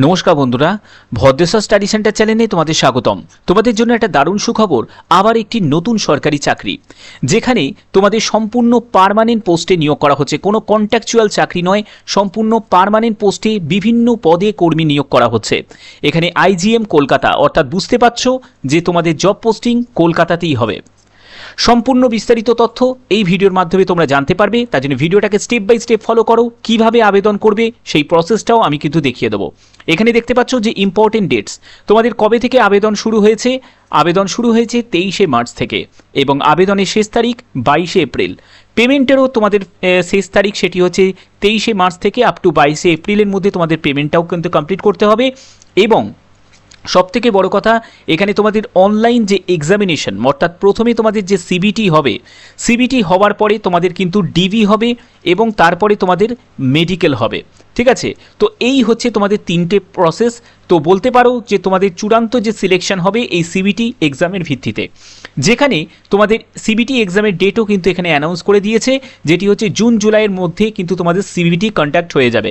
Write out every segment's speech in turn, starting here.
নমস্কার বন্ধুরা, Bhadreswar study centre চ্যানেলে তোমাদের স্বাগতম। তোমাদের জন্য একটা দারুণ সুখবর, আবার একটি নতুন সরকারি চাকরি। যেখানে তোমাদের সম্পূর্ণ পারমানেন্ট পোস্টে নিয়োগ করা হচ্ছে। কোনো কন্ট্যাকচুয়াল চাকরি নয়, সম্পূর্ণ পারমানেন্ট পোস্টে বিভিন্ন পদে কর্মী নিয়োগ করা হচ্ছে। এখানে আইজিএম কলকাতা, অর্থাৎ বুঝতে পারছ যে তোমাদের জব পোস্টিং কলকাতাতেই হবে। সম্পূর্ণ বিস্তারিত তথ্য এই ভিডিওর মাধ্যমে তোমরা জানতে পারবে। তার জন্য ভিডিওটাকে স্টেপ বাই স্টেপ ফলো করো। কীভাবে আবেদন করবে সেই প্রসেসটাও আমি কিন্তু দেখিয়ে দেবো। এখানে দেখতে পাচ্ছ যে ইম্পর্টেন্ট ডেটস তোমাদের কবে থেকে আবেদন শুরু হয়েছে? আবেদন শুরু হয়েছে তেইশে মার্চ থেকে এবং আবেদনের শেষ তারিখ বাইশে এপ্রিল। পেমেন্টেরও তোমাদের শেষ তারিখ সেটি হচ্ছে তেইশে মার্চ থেকে আপ টু বাইশে এপ্রিলের মধ্যে তোমাদের পেমেন্টটাও কিন্তু কমপ্লিট করতে হবে এবং সব থেকে বড় কথা, এখানে তোমাদের অনলাইন যে এক্সামিনেশন অর্থাৎ প্রথমে তোমাদের যে সিবিটি হবে সিবিটি হওয়ার পরে তোমাদের কিন্তু ডিভি হবে এবং তারপরে তোমাদের মেডিকেল হবে। ঠিক আছে? তো এই হচ্ছে তোমাদের তিনটে প্রসেস তো বলতে পারো যে তোমাদের চূড়ান্ত যে সিলেকশন হবে এই সিবিটি এক্সামের ভিত্তিতে। যেখানে তোমাদের সিবিটি এক্সামের ডেটও কিন্তু এখানে অ্যানাউন্স করে দিয়েছে, যেটি হচ্ছে জুন জুলাইয়ের মধ্যে কিন্তু তোমাদের সিবিটি কন্ট্যাক্ট হয়ে যাবে।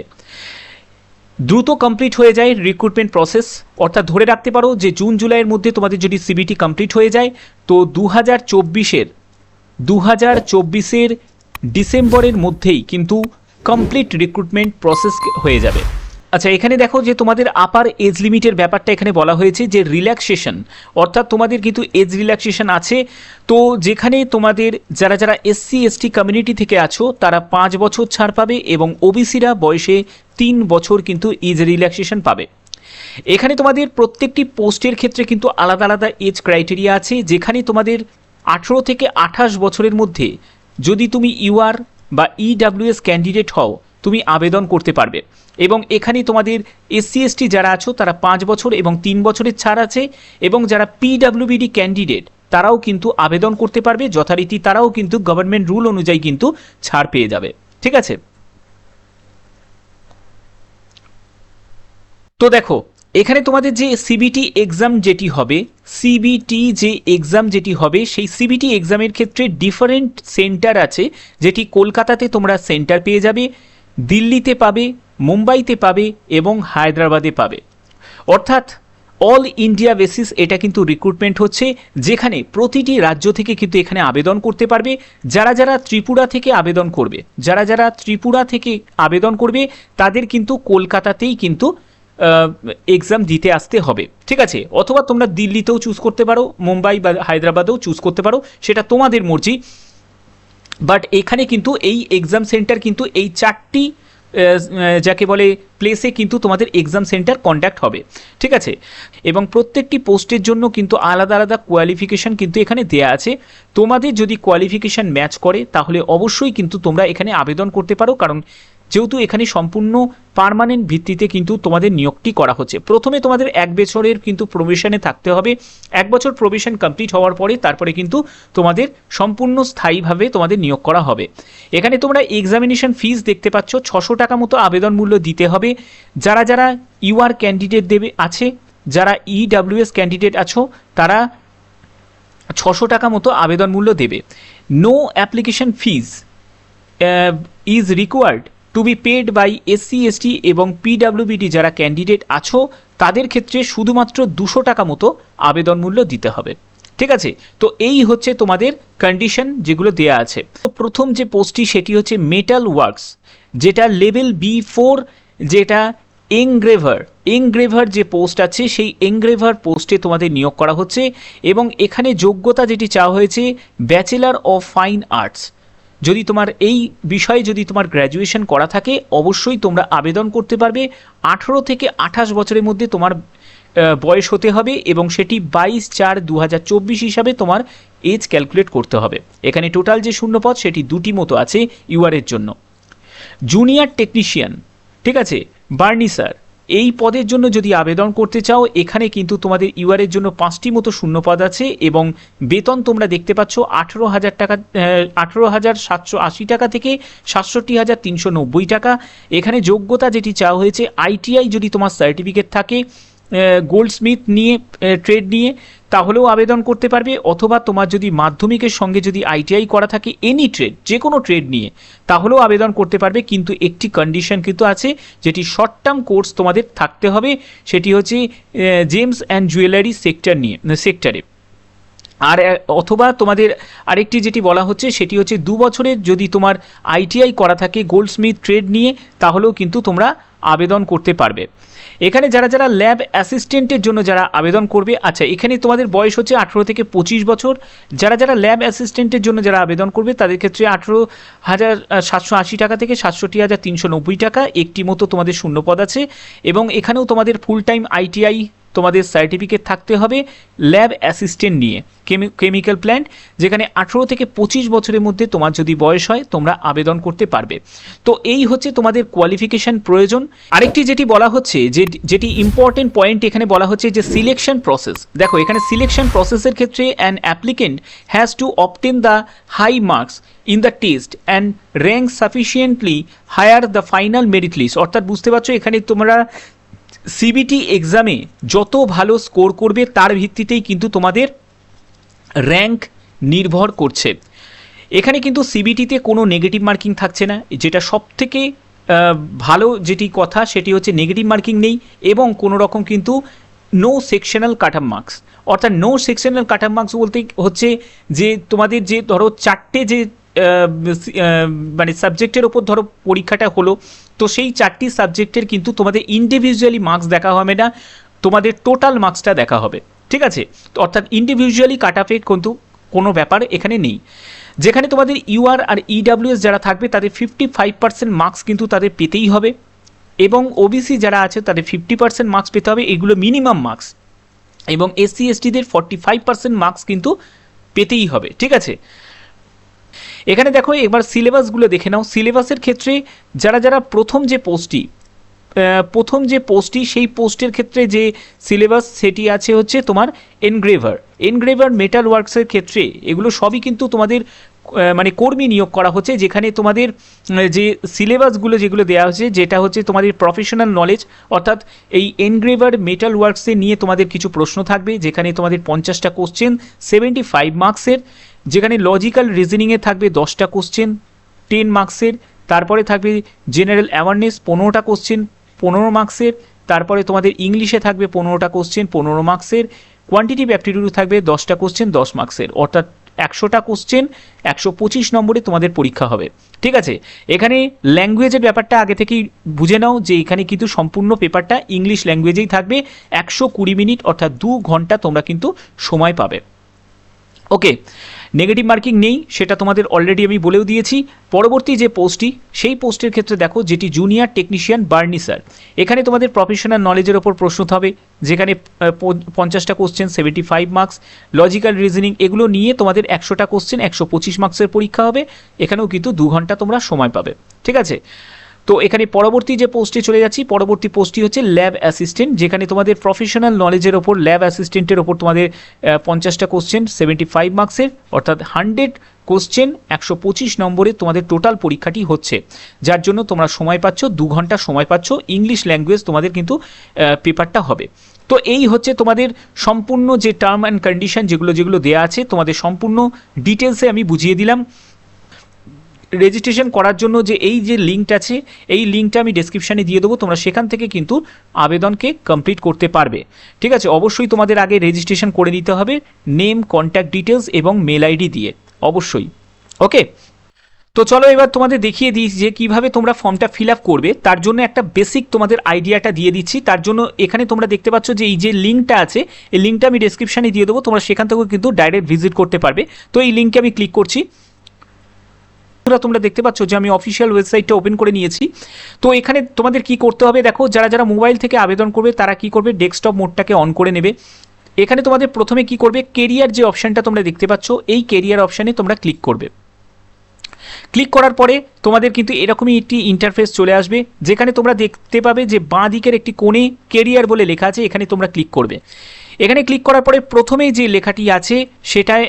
দ্রুত কমপ্লিট হয়ে যায় রিক্রুটমেন্ট প্রসেস অর্থাৎ ধরে রাখতে পারো যে জুন, জুলাইয়ের মধ্যে তোমাদের যদি সিবিটি কমপ্লিট হয়ে যায়, তো দু হাজার চব্বিশের দু হাজার চব্বিশের ডিসেম্বরের মধ্যেই কিন্তু কমপ্লিট রিক্রুটমেন্ট প্রসেস হয়ে যাবে। আচ্ছা এখানে দেখো যে তোমাদের আপার এজ লিমিটের ব্যাপারটা এখানে বলা হয়েছে যে রিল্যাক্সেশন অর্থাৎ তোমাদের কিন্তু এজ রিল্যাক্সেশন আছে। তো যেখানে তোমাদের যারা যারা এসসি এসটি কমিউনিটি থেকে আছো, তারা পাঁচ বছর ছাড় পাবে এবং ওবিসিরা বয়সে তিন বছর কিন্তু এজ রিল্যাক্সেশন পাবে। এখানে তোমাদের প্রত্যেকটি পোস্টের ক্ষেত্রে কিন্তু আলাদা আলাদা এজ ক্রাইটেরিয়া আছে। যেখানে তোমাদের আঠেরো থেকে আঠাশ বছরের মধ্যে যদি তুমি ইউআর বা ইডাব্লিউএস ক্যান্ডিডেট হও তুমি আবেদন করতে পারবে। এবং এখানে তোমাদের এসসি এসটি যারা আছো, তারা পাঁচ বছর এবং তিন বছরের ছাড় আছে এবং যারা পিডাব্লিউবিডি ক্যান্ডিডেট তারাও কিন্তু আবেদন করতে পারবে। যথারীতি তারাও কিন্তু গভর্নমেন্ট রুল অনুযায়ী কিন্তু ছাড় পেয়ে যাবে। ঠিক আছে? তো দেখো, এখানে তোমাদের যে সিবিটি এক্সাম যেটি হবে সিবিটি যে এক্সাম যেটি হবে, সেই সিবিটি এক্সামের ক্ষেত্রে ডিফারেন্ট সেন্টার আছে, যেটি কলকাতাতে তোমরা সেন্টার পেয়ে যাবে। দিল্লিতে পাবে, মুম্বাইতে পাবে এবং হায়দ্রাবাদে পাবে। অর্থাৎ অল ইন্ডিয়া বেসিস এটা কিন্তু রিক্রুটমেন্ট হচ্ছে, যেখানে প্রতিটি রাজ্য থেকে কিন্তু এখানে আবেদন করতে পারবে, যারা যারা ত্রিপুরা থেকে আবেদন করবে, যারা যারা ত্রিপুরা থেকে আবেদন করবে, তাদের কিন্তু কলকাতাতেই কিন্তু এক্সাম দিতে আসতে হবে। ঠিক আছে? অথবা তোমরা দিল্লিতেও চুজ করতে পারো, মুম্বাই বা হায়দ্রাবাদেও চুজ করতে পারো, সেটা তোমাদের মর্জি। বাট এখানে কিন্তু এই এক্সাম সেন্টার কিন্তু এই চারটি যাকে বলে প্লেসে কিন্তু তোমাদের এক্সাম সেন্টার কন্ডাক্ট হবে। ঠিক আছে? এবং প্রত্যেকটি পোস্টের জন্য কিন্তু আলাদা আলাদা কোয়ালিফিকেশান কিন্তু এখানে দেয়া আছে। তোমাদের যদি কোয়ালিফিকেশান ম্যাচ করে, তাহলে অবশ্যই কিন্তু তোমরা এখানে আবেদন করতে পারো। কারণ যেহেতু এখানে সম্পূর্ণ পার্মানেন্ট ভিত্তিতে কিন্তু তোমাদের নিয়োগটি করা হচ্ছে। প্রথমে তোমাদের এক বছরের কিন্তু প্রবেশনে থাকতে হবে। এক বছর প্রবেশন কমপ্লিট হওয়ার পরে তারপরে কিন্তু তোমাদের সম্পূর্ণ স্থায়ীভাবে তোমাদের নিয়োগ করা হবে। এখানে তোমরা এক্সামিনেশন ফিস দেখতে পাচ্ছ। ছশো টাকা মতো আবেদন মূল্য দিতে হবে। যারা যারা ইউআর ক্যান্ডিডেট দেবে আছে, যারা ইডাব্লিউএস ক্যান্ডিডেট আছো, তারা ছশো টাকা মতো আবেদন মূল্য দেবে। No application fees is required to be paid by SC ST এবং পিডাব্লিউবিডি যারা ক্যান্ডিডেট আছো, তাদের ক্ষেত্রে শুধুমাত্র দুশো টাকা মতো আবেদন মূল্য দিতে হবে। ঠিক আছে? তো এই হচ্ছে তোমাদের কন্ডিশন যেগুলো দেয়া আছে। প্রথম যে পোস্টটি সেটি হচ্ছে মেটাল ওয়ার্কস যেটা লেভেল বি ফোর যেটা এনগ্রেভার এনগ্রেভার যে পোস্ট আছে, সেই এনগ্রেভার পোস্টে তোমাদের নিয়োগ করা হচ্ছে এবং এখানে যোগ্যতা যেটি চাওয়া হয়েছে ব্যাচেলার অফ ফাইন আর্টস যদি তোমার এই বিষয়ে যদি তোমার গ্র্যাজুয়েশন করা থাকে, অবশ্যই তোমরা আবেদন করতে পারবে। আঠেরো থেকে আঠাশ বছরের মধ্যে তোমার বয়স হতে হবে এবং সেটি বাইশ চার দু হিসাবে তোমার এজ ক্যালকুলেট করতে হবে। এখানে টোটাল যে শূন্যপদ, সেটি দুটি মতো আছে ইউআরের জন্য। জুনিয়র টেকনিশিয়ান ঠিক আছে? বার্নিসার এই পদের জন্য যদি আবেদন করতে চাও, এখানে কিন্তু তোমাদের ইউআরের জন্য পাঁচটি মতো শূন্যপদ আছে এবং বেতন তোমরা দেখতে পাচ্ছ আঠেরো হাজার টাকা আঠেরো হাজার সাতশো আশি টাকা থেকে সাতষট্টি হাজার তিনশো নব্বই টাকা। এখানে যোগ্যতা যেটি চাওয়া হয়েছে আইটিআই যদি তোমার সার্টিফিকেট থাকে গোল্ড স্মিথ নিয়ে ট্রেড নিয়ে তাহলেও আবেদন করতে পারবে, অথবা তোমার যদি মাধ্যমিকের সঙ্গে যদি আইটিআই করা থাকে এনি ট্রেড যে কোনো ট্রেড নিয়ে, তাহলেও আবেদন করতে পারবে, কিন্তু একটি কন্ডিশন কিন্তু আছে, যেটি শর্ট টার্ম কোর্স তোমাদের থাকতে হবে, সেটি হচ্ছে জেমস অ্যান্ড জুয়েলারি সেক্টর নিয়ে সেক্টরে আর অথবা তোমাদের আরেকটি যেটি বলা হচ্ছে, সেটি হচ্ছে দু বছরের যদি তোমার আইটিআই করা থাকে গোল্ড স্মিথ ট্রেড নিয়ে, তাহলেও কিন্তু তোমরা আবেদন করতে পারবে। এখানে যারা যারা ল্যাব অ্যাসিস্ট্যান্টের জন্য যারা আবেদন করবে আচ্ছা এখানে তোমাদের বয়স হচ্ছে আঠেরো থেকে পঁচিশ বছর। যারা যারা ল্যাব অ্যাসিস্ট্যান্টের জন্য যারা আবেদন করবে, তাদের ক্ষেত্রে আঠেরো হাজার সাতশো আশি টাকা থেকে সাতষট্টি হাজার তিনশো নব্বই টাকা একটি মতো তোমাদের শূন্যপদ আছে। এবং এখানেও তোমাদের ফুল টাইম আইটিআই তোমাদের সার্টিফিকেট থাকতে হবে ল্যাব অ্যাসিস্ট্যান্ট নিয়ে কেমিক্যাল প্ল্যান্ট যেখানে আঠেরো থেকে পঁচিশ বছরের মধ্যে তোমার যদি বয়স হয়, তোমরা আবেদন করতে পারবে। তো এই হচ্ছে তোমাদের কোয়ালিফিকেশন প্রয়োজন। আরেকটি যেটি বলা হচ্ছে, যে যেটি ইম্পর্টেন্ট পয়েন্ট এখানে বলা হচ্ছে যে সিলেকশন প্রসেস দেখো, এখানে সিলেকশন প্রসেসের ক্ষেত্রে an applicant has to obtain the high marks in the test and rank sufficiently higher the final merit list অর্থাৎ বুঝতে পারছ, এখানে তোমরা সিবিটি এক্সামে যত ভালো স্কোর করবে, তার ভিত্তিতেই কিন্তু তোমাদের র্যাঙ্ক নির্ভর করছে। এখানে কিন্তু সিবিটিতে কোনো নেগেটিভ মার্কিং থাকছে না। যেটা সব থেকে ভালো যেটি কথা, সেটি হচ্ছে নেগেটিভ মার্কিং নেই এবং কোনো রকম কিন্তু নো সেকশনাল কাটাম মার্কস অর্থাৎ নো সেকশনাল কাটাম মার্কস বলতে হচ্ছে যে তোমাদের যে ধরো চারটে যে মানে সাবজেক্টের ওপর ধরো পরীক্ষাটা হলো, তো সেই চারটি সাবজেক্টের কিন্তু তোমাদের ইন্ডিভিজুয়ালি মার্কস দেখা হবে না, তোমাদের টোটাল মার্কসটা দেখা হবে, ঠিক আছে? অর্থাৎ ইন্ডিভিজুয়ালি কাট অফে কিন্তু কোনো ব্যাপার এখানে নেই। যেখানে তোমাদের ইউআর আর ইডাব্লিউএস যারা থাকবে, তাদের ফিফটি ফাইভ পার্সেন্ট মার্কস কিন্তু তাদের পেতেই হবে এবং ওবিসি যারা আছে, তাদের ফিফটি পার্সেন্ট মার্কস পেতে হবে, এগুলো মিনিমাম মার্কস এবং এসসি এসটিদের ফর্টি ফাইভ পার্সেন্ট মার্কস কিন্তু পেতেই হবে, ঠিক আছে? এখানে দেখো, এবার সিলেবাসগুলো দেখে নাও। সিলেবাসের ক্ষেত্রে যারা যারা প্রথম যে পোস্টটি প্রথম যে পোস্টটি সেই পোস্টের ক্ষেত্রে যে সিলেবাস সেটি আছে হচ্ছে তোমার এনগ্রেভার এনগ্রেভার মেটাল ওয়ার্কসের ক্ষেত্রে এগুলো সবই কিন্তু তোমাদের মানে কর্মী নিয়োগ করা হচ্ছে, যেখানে তোমাদের যে সিলেবাসগুলো যেগুলো দেওয়া হচ্ছে, যেটা হচ্ছে তোমাদের প্রফেশনাল নলেজ অর্থাৎ এই এনগ্রেভার মেটাল ওয়ার্কসে নিয়ে তোমাদের কিছু প্রশ্ন থাকবে, যেখানে তোমাদের পঞ্চাশটা কোশ্চেন সেভেন্টি ফাইভ মার্কসের যেখানে লজিক্যাল রিজনিংয়ে থাকবে দশটা কোশ্চেন টেন মার্কসের তারপরে থাকবে জেনারেল অ্যাওয়ারনেস পনেরোটা কোশ্চেন পনেরো মার্কসের তারপরে তোমাদের ইংলিশে থাকবে পনেরোটা কোশ্চেন পনেরো মার্কসের কোয়ান্টিটিভ অ্যাপটিটিউড থাকবে দশটা কোশ্চেন দশ মার্কসের অর্থাৎ একশোটা কোশ্চেন একশো পঁচিশ নম্বরে তোমাদের পরীক্ষা হবে। ঠিক আছে? এখানে ল্যাঙ্গুয়েজের ব্যাপারটা আগে থেকেই বুঝে নাও যে এখানে কিন্তু সম্পূর্ণ পেপারটা ইংলিশ ল্যাঙ্গুয়েজেই থাকবে। একশো কুড়ি মিনিট অর্থাৎ দু ঘণ্টা তোমরা কিন্তু সময় পাবে। ওকে নেগেটিভ মার্কিং নেই, সেটা তোমাদের অলরেডি আমি বলেও দিয়েছি। পরবর্তী যে পোস্টটি সেই পোস্টের ক্ষেত্রে দেখো যেটি জুনিয়র টেকনিশিয়ান বার্নিসার এখানে তোমাদের প্রফেশনাল নলেজের ওপর প্রশ্ন হবে, যেখানে পঞ্চাশটা question seventy five marks logical reasoning এগুলো নিয়ে তোমাদের একশোটা কোশ্চেন একশো পঁচিশ মার্কসের পরীক্ষা হবে। এখানেও কিন্তু দু ঘণ্টা তোমরা সময় পাবে। ঠিক আছে? তো এখানে পরবর্তী যে পোস্টে চলে যাচ্ছি, পরবর্তী পোস্টটি হচ্ছে ল্যাব অ্যাসিস্ট্যান্ট, যেখানে তোমাদের প্রফেশনাল নলেজের ওপর, ল্যাব অ্যাসিস্ট্যান্টের ওপর তোমাদের পঞ্চাশটা কোশ্চেন সেভেন্টি ফাইভ মার্কসের অর্থাৎ হান্ড্রেড কোশ্চেন একশো পঁচিশ নম্বরে তোমাদের টোটাল পরীক্ষাটি হচ্ছে। যার জন্য তোমরা সময় পাচ্ছ, দু ঘণ্টা সময় পাচ্ছ ইংলিশ ল্যাঙ্গুয়েজ তোমাদের কিন্তু পেপারটা হবে। তো এই হচ্ছে তোমাদের সম্পূর্ণ যে টার্ম অ্যান্ড কন্ডিশন যেগুলো যেগুলো দেওয়া আছে, তোমাদের সম্পূর্ণ ডিটেলসে আমি বুঝিয়ে দিলাম। রেজিস্ট্রেশন করার জন্য যে এই যে লিঙ্কটা আছে, এই লিঙ্কটা আমি ডেসক্রিপশানে দিয়ে দেবো, তোমরা সেখান থেকে কিন্তু আবেদনকে কমপ্লিট করতে পারবে। ঠিক আছে? অবশ্যই তোমাদের আগে রেজিস্ট্রেশন করে নিতে হবে নেম কন্ট্যাক্ট ডিটেলস এবং মেল আইডি দিয়ে। অবশ্যই। ওকে তো চলো এবার তোমাদের দেখিয়ে দিই যে কীভাবে তোমরা ফর্মটা ফিল আপ করবে। তার জন্য একটা বেসিক তোমাদের আইডিয়াটা দিয়ে দিচ্ছি। তার জন্য এখানে তোমরা দেখতে পাচ্ছ যে এই যে লিঙ্কটা আছে, এই লিঙ্কটা আমি ডেসক্রিপশানে দিয়ে দেবো। তোমরা সেখান থেকেও কিন্তু ডাইরেক্ট ভিজিট করতে পারবে। তো এই লিঙ্কে আমি ক্লিক করছি। বন্ধুরা তোমরা দেখতে পাচ্ছ যে আমি অফিসিয়াল ওয়েবসাইটটা ওপেন করে নিয়েছি। তো এখানে তোমাদের কি করতে হবে? দেখো, যারা যারা মোবাইল থেকে আবেদন করবে, তারা কি করবে? ডেস্কটপ মোডটাকে অন করে নেবে। এখানে তোমাদের প্রথমে কি করবে? কেরিয়ার যে অপশানটা তোমরা দেখতে পাচ্ছ, এই কেরিয়ার অপশানে তোমরা ক্লিক করবে। ক্লিক করার পরে তোমাদের কিন্তু এরকমই একটি ইন্টারফেস চলে আসবে, যেখানে তোমরা দেখতে পাবে যে বাঁ দিকের একটি কোণে কেরিয়ার বলে লেখা আছে, এখানে তোমরা ক্লিক করবে। এখানে ক্লিক করার পরে প্রথমেই যে লেখাটি আছে আহ,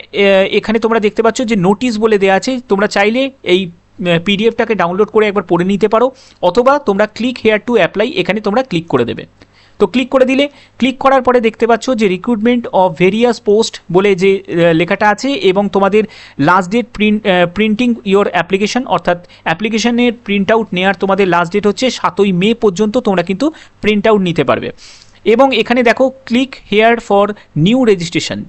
এখানে তোমরা দেখতে পাচ্ছ যে নোটিশ বলে দেওয়া আছে। তোমরা চাইলে এই পিডিএফটাকে ডাউনলোড করে একবার পড়ে নিতে পারো অথবা তোমরা ক্লিক হেয়ার টু অ্যাপ্লাই এখানে তোমরা ক্লিক করে দেবে। তো ক্লিক করে দিলে ক্লিক করার পরে দেখতে পাচ্ছ যে রিক্রুটমেন্ট অফ ভেরিয়াস পোস্ট বলে যে লেখাটা আছে এবং তোমাদের last date print printing your application অর্থাৎ অ্যাপ্লিকেশনের প্রিন্ট আউট নেওয়ার তোমাদের লাস্ট ডেট হচ্ছে সাতই মে পর্যন্ত তোমরা কিন্তু প্রিন্ট আউট নিতে পারবে। এবং এখানে দেখো click here for new registration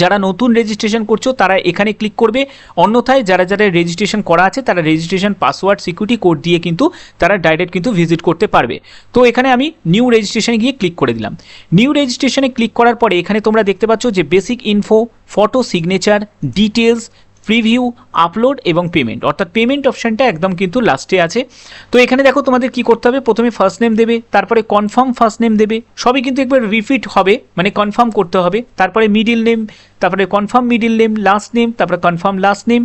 যারা নতুন রেজিস্ট্রেশন করছ, তারা এখানে ক্লিক করবে। অন্যথায় যারা যারা রেজিস্ট্রেশন করা আছে, তারা রেজিস্ট্রেশন পাসওয়ার্ড সিকিউরিটি কোড দিয়ে কিন্তু তারা ডাইরেক্ট কিন্তু ভিজিট করতে পারবে। তো এখানে আমি নিউ রেজিস্ট্রেশনে গিয়ে ক্লিক করে দিলাম। নিউ রেজিস্ট্রেশনে ক্লিক করার পরে এখানে তোমরা দেখতে পাচ্ছ যে basic info photo signature details preview upload এবং পেমেন্ট অর্থাৎ পেমেন্ট অপশানটা একদম কিন্তু লাস্টে আছে। তো এখানে দেখো তোমাদের কি করতে হবে? প্রথমে ফার্স্ট নেম দেবে, তারপরে কনফার্ম ফার্স্ট নেম দেবে। সবই কিন্তু একবার রিপিট হবে মানে কনফার্ম করতে হবে। তারপরে মিডিল নেম তারপরে confirm middle name last name তারপরে কনফার্ম লাস্ট নেম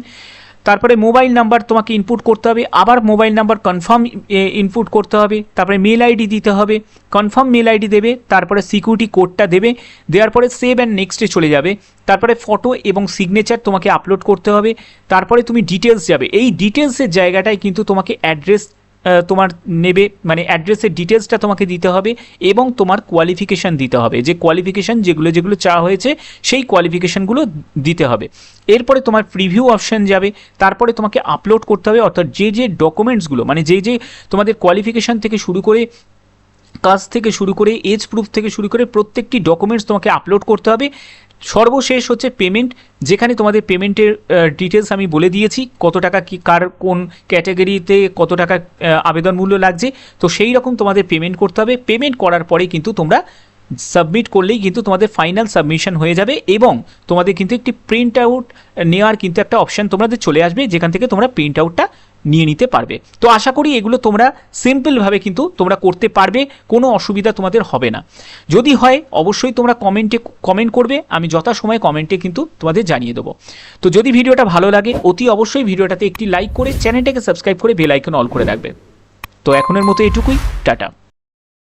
তারপরে মোবাইল নাম্বার তোমাকে ইনপুট করতে হবে, আবার মোবাইল নাম্বার কনফার্ম ইনপুট করতে হবে, তারপরে মেল আইডি দিতে হবে কনফার্ম মেল আইডি দেবে, তারপরে সিকিউরিটি কোডটা দেবে, দেওয়ার পরে সেভ অ্যান্ড নেক্সটে চলে যাবে, তারপরে ফটো এবং সিগনেচার তোমাকে আপলোড করতে হবে, তারপরে তুমি ডিটেলস যাবে, এই ডিটেলসের জায়গাটায় কিন্তু তোমাকে অ্যাড্রেস তোমার নেবে মানে অ্যাড্রেসের ডিটেলসটা তোমাকে দিতে হবে এবং তোমার কোয়ালিফিকেশান দিতে হবে। যে কোয়ালিফিকেশান যেগুলো যেগুলো চাওয়া হয়েছে, সেই কোয়ালিফিকেশানগুলো দিতে হবে। এরপরে তোমার প্রিভিউ অপশান যাবে, তারপরে তোমাকে আপলোড করতে হবে, অর্থাৎ যে যে ডকুমেন্টসগুলো মানে যে যে তোমাদের কোয়ালিফিকেশান থেকে শুরু করে কাজ থেকে শুরু করে এজ প্রুফ থেকে শুরু করে প্রত্যেকটি ডকুমেন্টস তোমাকে আপলোড করতে হবে। সর্বশেষ হচ্ছে পেমেন্ট যেখানে তোমাদের পেমেন্টের ডিটেলস আমি বলে দিয়েছি, কত টাকা কি, কার, কোন ক্যাটাগরিতে কত টাকা আবেদন মূল্য লাগছে। তো সেই রকম তোমাদের পেমেন্ট করতে হবে। পেমেন্ট করার পরে কিন্তু তোমরা সাবমিট করলেই কিন্তু তোমাদের ফাইনাল সাবমিশন হয়ে যাবে এবং তোমাদের কিন্তু একটি প্রিন্ট আউট নেওয়ার কিন্তু একটা অপশান তোমাদের চলে আসবে, যেখান থেকে তোমরা প্রিন্ট আউটটা নিয়ে নিতে পারবে। তো আশা করি এগুলো তোমরা সিম্পলভাবে কিন্তু তোমরা করতে পারবে, কোনো অসুবিধা তোমাদের হবে না। যদি হয়, অবশ্যই তোমরা কমেন্টে কমেন্ট করবে, আমি যথাসময়ে কমেন্টে কিন্তু তোমাদের জানিয়ে দেবো। তো যদি ভিডিওটা ভালো লাগে, অতি অবশ্যই ভিডিওটাতে একটি লাইক করে চ্যানেলটাকে সাবস্ক্রাইব করে বেল আইকন অল করে রাখবে। তো এখনের মতো এটুকুই, টাটা।